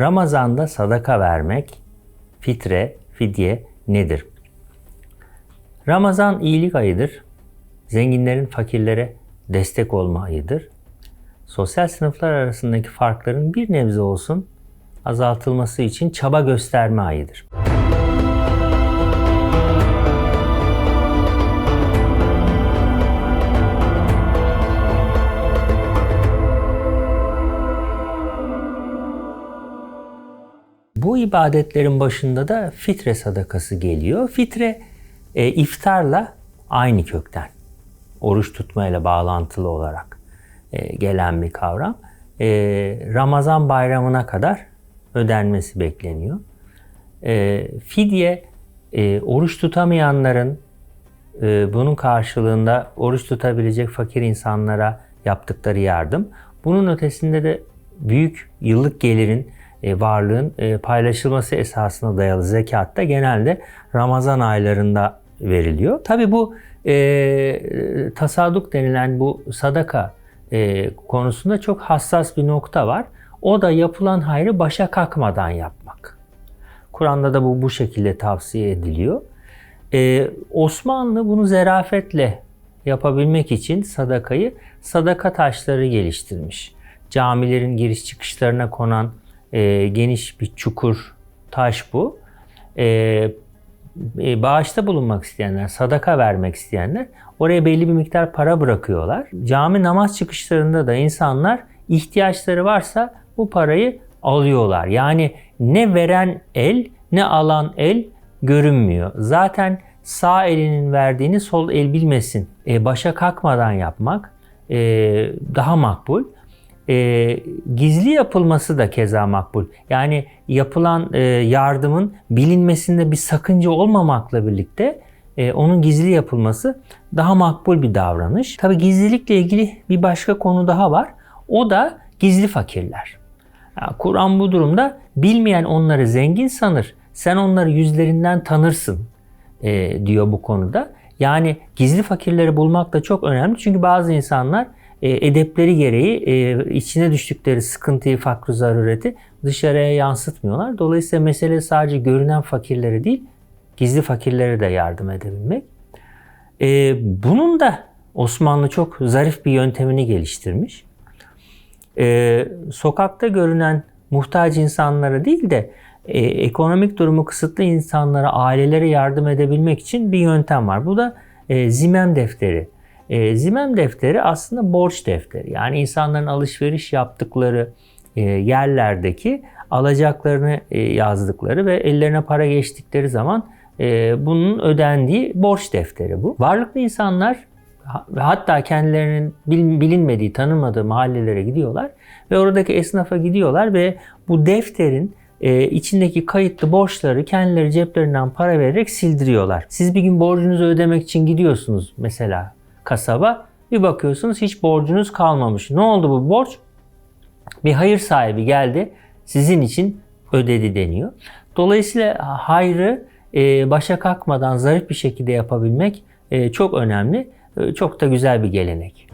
Ramazanda sadaka vermek, fitre, fidye nedir? Ramazan iyilik ayıdır. Zenginlerin fakirlere destek olma ayıdır. Sosyal sınıflar arasındaki farkların bir nebze olsun azaltılması için çaba gösterme ayıdır. Bu ibadetlerin başında da fitre sadakası geliyor. Fitre e, iftarla aynı kökten. Oruç tutmayla bağlantılı olarak e, gelen bir kavram. E, Ramazan bayramına kadar ödenmesi bekleniyor. E, fidye e, oruç tutamayanların e, bunun karşılığında oruç tutabilecek fakir insanlara yaptıkları yardım. Bunun ötesinde de büyük yıllık gelirin varlığın e, paylaşılması esasına dayalı zekat da genelde Ramazan aylarında veriliyor. Tabi bu e, tasadduk denilen bu sadaka e, konusunda çok hassas bir nokta var. O da yapılan hayrı başa kalkmadan yapmak. Kur'an'da da bu bu şekilde tavsiye ediliyor. Ee, Osmanlı bunu zerafetle yapabilmek için sadakayı sadaka taşları geliştirmiş. Camilerin giriş çıkışlarına konan e, geniş bir çukur taş bu. E, e, bağışta bulunmak isteyenler, sadaka vermek isteyenler oraya belli bir miktar para bırakıyorlar. Cami namaz çıkışlarında da insanlar ihtiyaçları varsa bu parayı alıyorlar. Yani ne veren el ne alan el görünmüyor. Zaten sağ elinin verdiğini sol el bilmesin. E, başa kalkmadan yapmak e, daha makbul. E, gizli yapılması da keza makbul. Yani yapılan e, yardımın bilinmesinde bir sakınca olmamakla birlikte e, onun gizli yapılması daha makbul bir davranış. Tabi gizlilikle ilgili bir başka konu daha var. O da gizli fakirler. Yani Kur'an bu durumda bilmeyen onları zengin sanır. Sen onları yüzlerinden tanırsın e, diyor bu konuda. Yani gizli fakirleri bulmak da çok önemli. Çünkü bazı insanlar e, edepleri gereği e, içine düştükleri sıkıntıyı, fakru zarureti dışarıya yansıtmıyorlar. Dolayısıyla mesele sadece görünen fakirleri değil, gizli fakirlere de yardım edebilmek. E, bunun da Osmanlı çok zarif bir yöntemini geliştirmiş. E, sokakta görünen muhtaç insanlara değil de e, ekonomik durumu kısıtlı insanlara, ailelere yardım edebilmek için bir yöntem var. Bu da e, zimem defteri. E, zimem defteri aslında borç defteri. Yani insanların alışveriş yaptıkları e, yerlerdeki alacaklarını e, yazdıkları ve ellerine para geçtikleri zaman e, bunun ödendiği borç defteri bu. Varlıklı insanlar hatta kendilerinin bilinmediği, tanımadığı mahallelere gidiyorlar ve oradaki esnafa gidiyorlar ve bu defterin e, içindeki kayıtlı borçları kendileri ceplerinden para vererek sildiriyorlar. Siz bir gün borcunuzu ödemek için gidiyorsunuz mesela kasaba. Bir bakıyorsunuz hiç borcunuz kalmamış. Ne oldu bu borç? Bir hayır sahibi geldi sizin için ödedi deniyor. Dolayısıyla hayrı e, başa kalkmadan zarif bir şekilde yapabilmek e, çok önemli. E, çok da güzel bir gelenek.